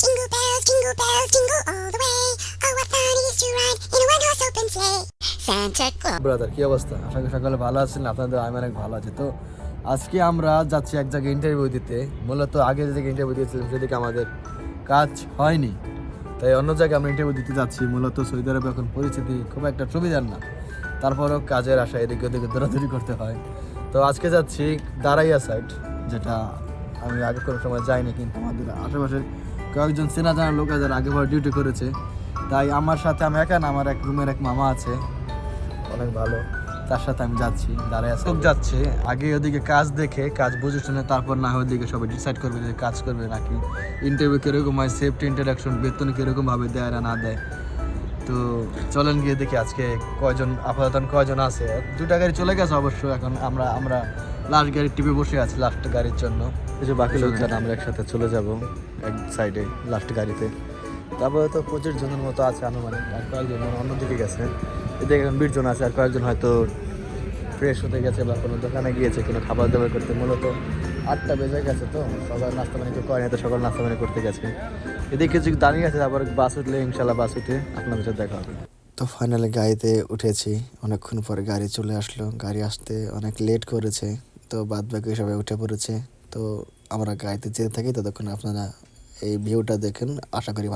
Jingle bells, jingle bells, jingle all the way. Oh, what fun it is to ride in a one-horse open sleigh. Santa Claus. Brother কি অবস্থা? আশা করি সকালে ভালো আছেন আপনাদের আমি অনেক ভালো আছি। তো আজকে আমরা যাচ্ছি এক জায়গায় ইন্টারভিউ দিতে। মূলত আগে যে ইন্টারভিউ দিয়েছিলাম সেদিকে আমাদের কাজ হয়নি। তাই অন্য জায়গায় আমরা ইন্টারভিউ দিতে যাচ্ছি। মূলত সৌদি আরবে এখন পরিস্থিতি খুব একটা সুবিধার না। তারপরও কাজের আশা এদিকে ওদিকে দৌড়াদৌড়ি করতে হয়। তো আজকে যাচ্ছি দাঁড়াইয়া সাইড যেটা আমি আগে কোনো সময় যাইনি কিন্তু আমাদের আশেপাশের কয়েকজন চেনা জানা লোক যারা আগে পরে ডিউটি করেছে। তাই আমার সাথে আমি একা না, আমার এক রুমের এক মামা আছে। অনেক ভালো। তার সাথে আমি যাচ্ছি, দাঁড়ায় আছে। যাচ্ছে। আগে ওদিকে কাজ দেখে, কাজ বুঝে শুনে তারপর না হয় ওদিকে সবাই ডিসাইড করবে যে কাজ করবে নাকি। ইন্টারভিউ কীরকম হয় সেফটি ইন্টারাকশন বেতন কীরকম ভাবে দেয় না না দেয়। তো চলেন গিয়ে দেখি আজকে কয়জন, আপাতত কয়জন আছে। দুটা গাড়ি চলে গেছে অবশ্য, এখন আমরা আমরা লাস্ট গাড়ির টিপে বসে আছি লাস্ট গাড়ির জন্য। যে বাকি লোকজন, আমরা একসাথে চলে যাব এক সাইডে লাস্ট গাড়িতে। তারপরে তো পঁচিশ জনের মতো আছে আনুমানিক, আর কয়েকজন অন্যদিকে গেছে। এদিকে এখন বিশ জন আছে, আর কয়েকজন হয়তো ফ্রেশ হতে গেছে বা কোনো দোকানে গিয়েছে, কোনো খাবার দাবার করতে। মূলত আটটা বেজে গেছে তো সবাই নাস্তা মানে কেউ করেনি, তো সকাল নাস্তা পানি করতে গেছে। এদিকে কিছু দাঁড়িয়ে আছে তারপর বাস উঠলে ইনশাল্লাহ বাস উঠে আপনাদের সাথে দেখা হবে। তো ফাইনালি গাড়িতে উঠেছি, অনেকক্ষণ পরে গাড়ি চলে আসলো। গাড়ি আসতে অনেক লেট করেছে, তো বাদ বাকি সবাই উঠে পড়েছে। তো আমরা গাড়িতে যেতে থাকি ততক্ষণ আপনারা এই ভিউটা দেখেন। আশা করি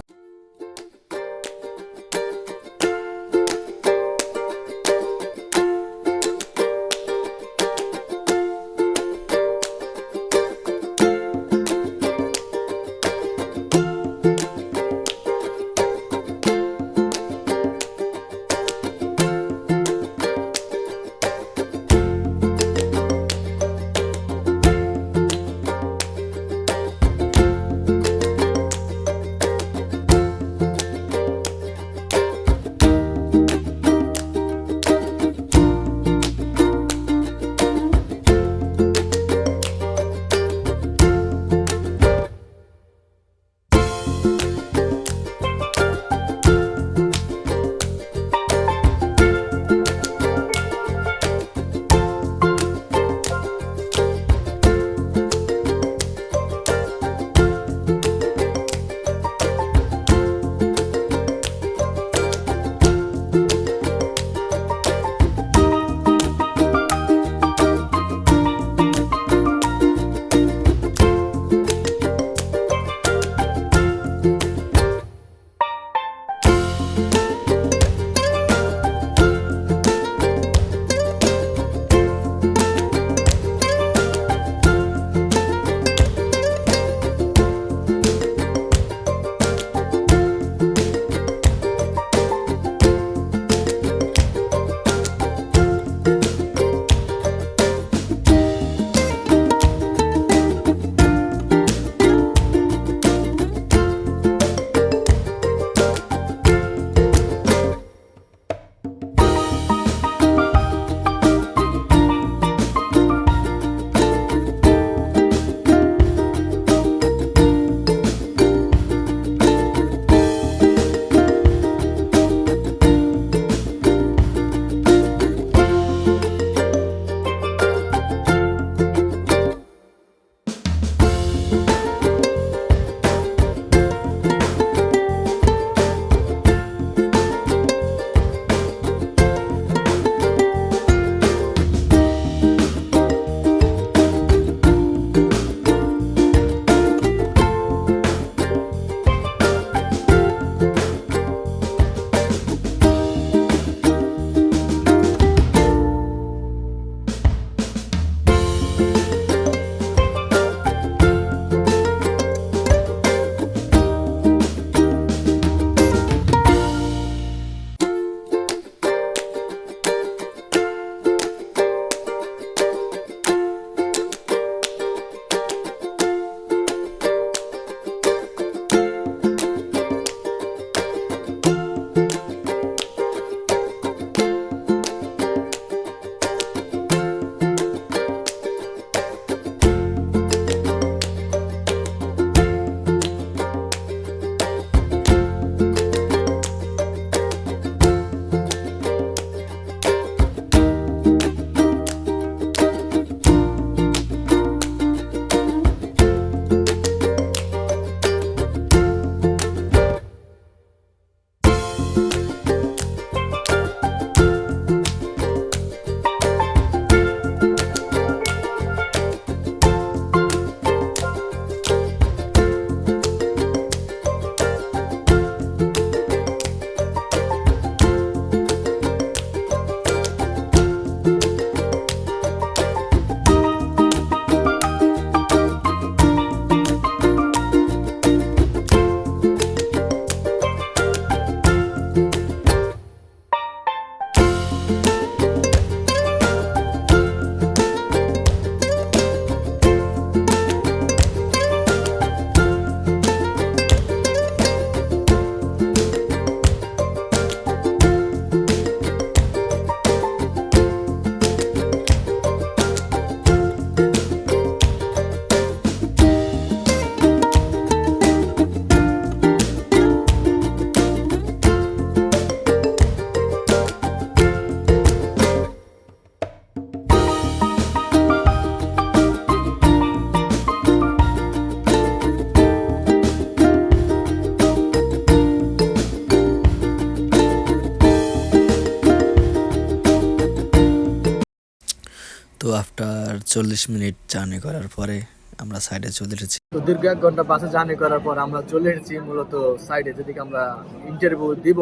ভালো- চল্লিশ মিনিট জার্নি করার পরে আমরা সাইডে চলে এসেছি। তো দীর্ঘ এক ঘণ্টা বাসে জার্নি করার পর আমরা চলে এসেছি মূলত সাইডে যেদিকে আমরা ইন্টারভিউ দিব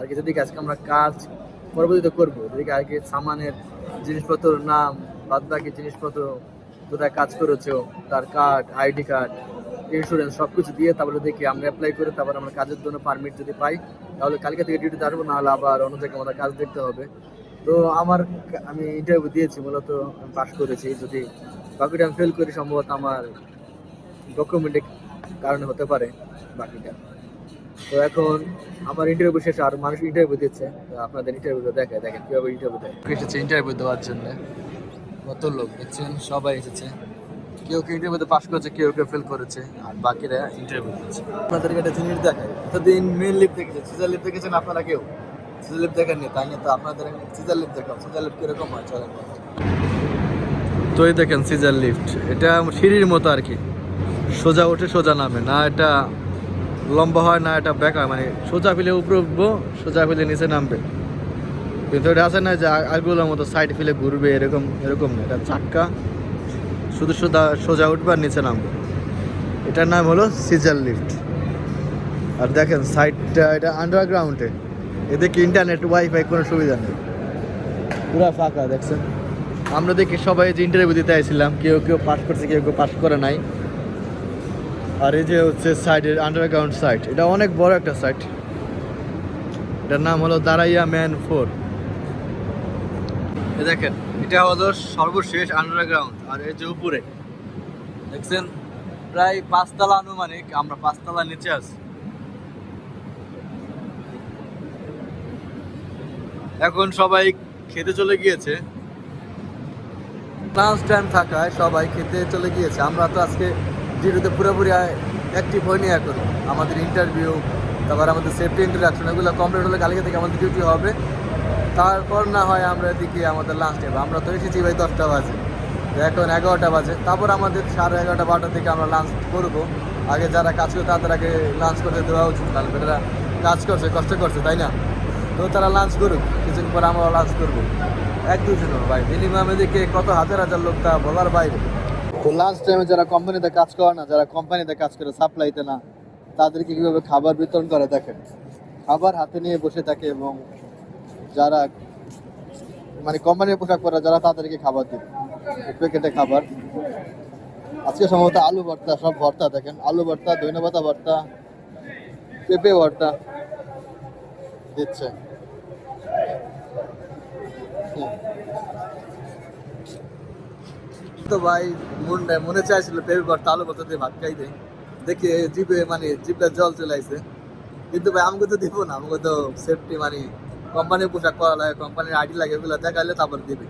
আর কি, যেদিকে আজকে আমরা কাজ পরবর্তীতে করব। যেদিকে আগে সামানের জিনিসপত্র নাম বাদ বাকি জিনিসপত্র কোথায় কাজ করেছ, তার কার্ড আইডি কার্ড ইন্স্যুরেন্স সব কিছু দিয়ে তারপরে দেখি আমরা অ্যাপ্লাই করে তারপর আমরা কাজের জন্য পারমিট যদি পাই, তাহলে কালকে থেকে ডিউটিতে আসব, নাহলে আবার অন্য জায়গায় আমাদের কাজ দেখতে হবে। তো আমার আমি ইন্টারভিউ দিয়েছি মূলত আমি পাস করেছি। যদি বাকিটা আমি ফেল করি সম্ভবত আমার ডকুমেন্টের কারণে হতে পারে বাকিটা। তো এখন আমার ইন্টারভিউ শেষে আর মানুষ ইন্টারভিউ দিচ্ছে। আপনাদের ইন্টারভিউ দেখে দেখেন কীভাবে ইন্টারভিউ দেয়। এসেছে ইন্টারভিউ দেওয়ার জন্য। কত লোক দেখছেন? সবাই এসেছে। কেউ কেউ ইন্টারভিউতে পাস করেছে কেউ কেউ ফেল করেছে আর বাকিরা ইন্টারভিউ দিচ্ছে। আপনাদেরকে একটা জিনিস দেখায় এতদিন মেন লিপ দেখেছেন সিজার লিপ দেখেছেন আপনারা কেউ? সিজার দেখেননি তাই না? তো আপনাদের সিজার লিপ দেখাও। সিজার লিপ কীরকম হয়, চলেন তো দেখেন সিজার লিফট এটা সিঁড়ির মতো আর কি। সোজা উঠে সোজা নামে, না এটা লম্বা হয়, না এটা বেকা মানে সোজা ফেলে উপরে উঠবো, সোজা ফেলে নিচে নামবে। কিন্তু এটা আছে না যে আগগুলোর মতো সাইড ফেলে ঘুরবে, এরকম এরকম না। এটা চাক্কা শুধু সোজা সোজা উঠবে আর নিচে নামবে। এটার নাম হলো সিজার লিফট আর দেখেন সাইডটা এটা আন্ডারগ্রাউন্ডে এদিকে ইন্টারনেট ওয়াইফাই কোনো সুবিধা নেই। পুরা ফাঁকা, দেখছেন? আমরা দেখি সবাই যে ইন্টারভিউ দিতে আইছিলাম, কেউ কেউ পাস করছে, কেউ কেউ পাস করে নাই। আর এই যে হচ্ছে সাইডের আন্ডারগ্রাউন্ড সাইট এটা অনেক বড় একটা সাইট এটার নাম হলো দাঁড়াইয়া ম্যান ফোর দেখেন, এটা হলো সর্বশেষ আন্ডারগ্রাউন্ড আর এই যে উপরে। দেখছেন? প্রায় পাঁচতলা আনুমানিক, আমরা পাঁচতলা নিচে আছি। এখন সবাই খেতে চলে গিয়েছে। লাঞ্চ টাইম থাকায় সবাই খেতে চলে গিয়েছে। আমরা তো আজকে ডিউটিতে পুরোপুরি অ্যাক্টিভ হয়নি এখন। আমাদের ইন্টারভিউ তারপর আমাদের সেফটি ইন্টারাকশন এগুলো কমপ্লিট হলে কালকে থেকে আমাদের ডিউটি হবে। তারপর না হয় আমরা এদিকে আমাদের লাঞ্চ টাইম আমরা তো এসেছি ভাই দশটা বাজে। এখন এগারোটা বাজে। তারপর আমাদের সাড়ে এগারোটা বারোটা থেকে আমরা লাঞ্চ করব। আগে যারা কাজ করে তাদের আগে লাঞ্চ করতে দেওয়া উচিত কারণ কাজ করছে, কষ্ট করছে, তাই না? তো তারা লাঞ্চ করুক, কিছুদিন পর আমরা লাঞ্চ করব। এক দুজন ভাই মিনিমাম এদিকে কত হাজার হাজার লোক তা বলার বাইরে। তো লাঞ্চ টাইমে যারা কোম্পানিতে কাজ করে না, যারা কোম্পানিতে কাজ করে সাপ্লাইতে না, তাদেরকে কীভাবে খাবার বিতরণ করে দেখেন? খাবার হাতে নিয়ে বসে থাকে এবং যারা মানে কোম্পানির পোশাক পরা, যারা তাদেরকে খাবার দিবে প্যাকেটে খাবার। আজকে সম্ভবত আলু ভর্তা, সব ভর্তা দেখেন। আলু ভর্তা ধন্যবাদ ভর্তা, পেঁপে ভর্তা। দিচ্ছে। তো ভাই মনে মনে চাইছিল পেঁপে ভর্তা আলু দিয়ে ভাত খাইতে দেখে জিভে মানে জিভে জল চলে আসছে কিন্তু ভাই আমাকে তো দিব না আমাকে তো সেফটি মানে কোম্পানির পোশাক পরা লাগে কোম্পানির আইডি লাগে এগুলো দেখাইলে তারপর দিবে।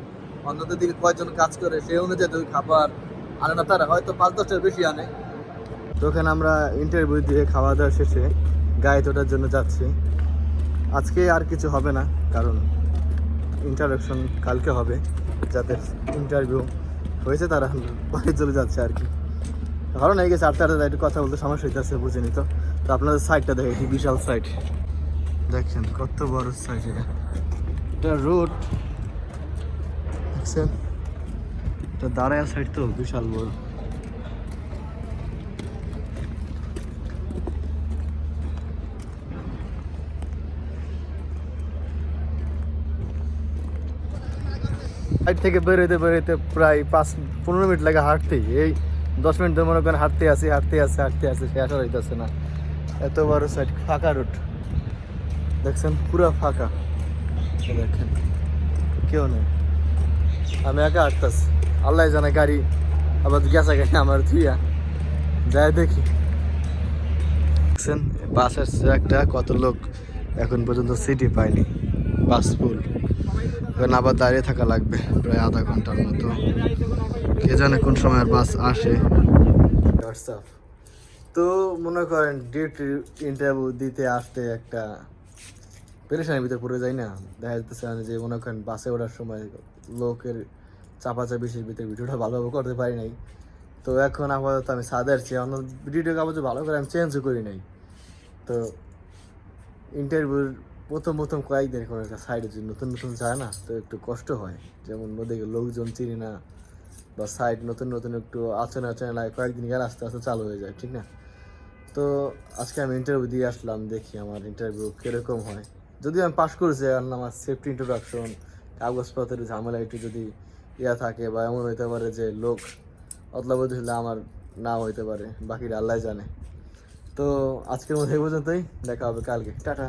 অন্যদের দিকে কয়জন কাজ করে সেই অনুযায়ী যদি খাবার আনে না তারা হয়তো পাঁচ দশটার বেশি আনে। তো ওখানে আমরা ইন্টারভিউ দিয়ে খাওয়া দাওয়া শেষে গায়ে তোটার জন্য যাচ্ছি। আজকে আর কিছু হবে না, কারণ ইন্টারাকশন কালকে হবে। যাদের ইন্টারভিউ হয়েছে তারা বাড়ি চলে যাচ্ছে আর কি। কারণ এই গেছে আটটা আটটা কথা বলতে সমস্যা হইতেছে, বুঝিনি তো। তো আপনাদের সাইডটা দেখে বিশাল সাইড দেখেন কত বড় সাইড এটা রোড দেখছেন? এটা দাঁড়ায় সাইড তো, বিশাল বড়। সাইড থেকে বেরোতে বেরোতে প্রায় পাঁচ, পনেরো মিনিট লাগে হাঁটতেই এই দশ মিনিট ধরে মনে করেন হাঁটতে আসি হাঁটতে আসি হাঁটতে আসি, শেষ হইতেছে না। এত বড় সাইড ফাঁকা রুট দেখছেন? পুরো ফাঁকা। দেখেন, কেউ নেই। আমি একা হাঁটতেছি। আল্লাহ জানে গাড়ি, আবার গেছে আমার ধুইয়া। যাই দেখি। দেখছেন? বাসের একটা, কত লোক এখন পর্যন্ত সিটি পায়নি। বাস ফুল এখন আবার দাঁড়িয়ে থাকা লাগবে, প্রায় আধা ঘণ্টার মতো। কে জানে কোন সময় বাস আসে। হোয়াটসঅ্যাপ তো মনে করেন ডিউটি ইন্টারভিউ দিতে আসতে একটা পেরেশানির ভিতরে পড়ে যায় না। দেখা আমি যে মনে করেন, বাসে ওঠার সময় লোকের চাপাচাপিসির ভিতরে ভিডিওটা ভালোভাবে করতে পারি নাই। তো এখন আপাতত আমি সাদের চেয়ে অন্য ভিডিওটা আপাতত ভালো করে আমি চেঞ্জও করি নাই। তো ইন্টারভিউর প্রথম প্রথম কয়েকদিন কোনো একটা সাইডে যদি নতুন নতুন যায় না, তো একটু কষ্ট হয়। যেমন ওদিকে লোকজন চিনি না, বা সাইড নতুন নতুন একটু আচরণ আচরণ লাগে, কয়েকদিন গেলে আস্তে আস্তে চালু হয়ে যায়, ঠিক না? তো আজকে আমি ইন্টারভিউ দিয়ে আসলাম, দেখি আমার ইন্টারভিউ কীরকম হয়। যদি আমি পাশ করেছি, আর আমার সেফটি ইন্ট্রোডাকশন কাগজপত্রের ঝামেলা একটু যদি ইয়া থাকে, বা এমন হইতে পারে যে লোক অদলাবধি হলে আমার না হইতে পারে বাকিটা আল্লাহ জানে। তো আজকের মধ্যে এই পর্যন্তই, দেখা হবে কালকে। টাটা।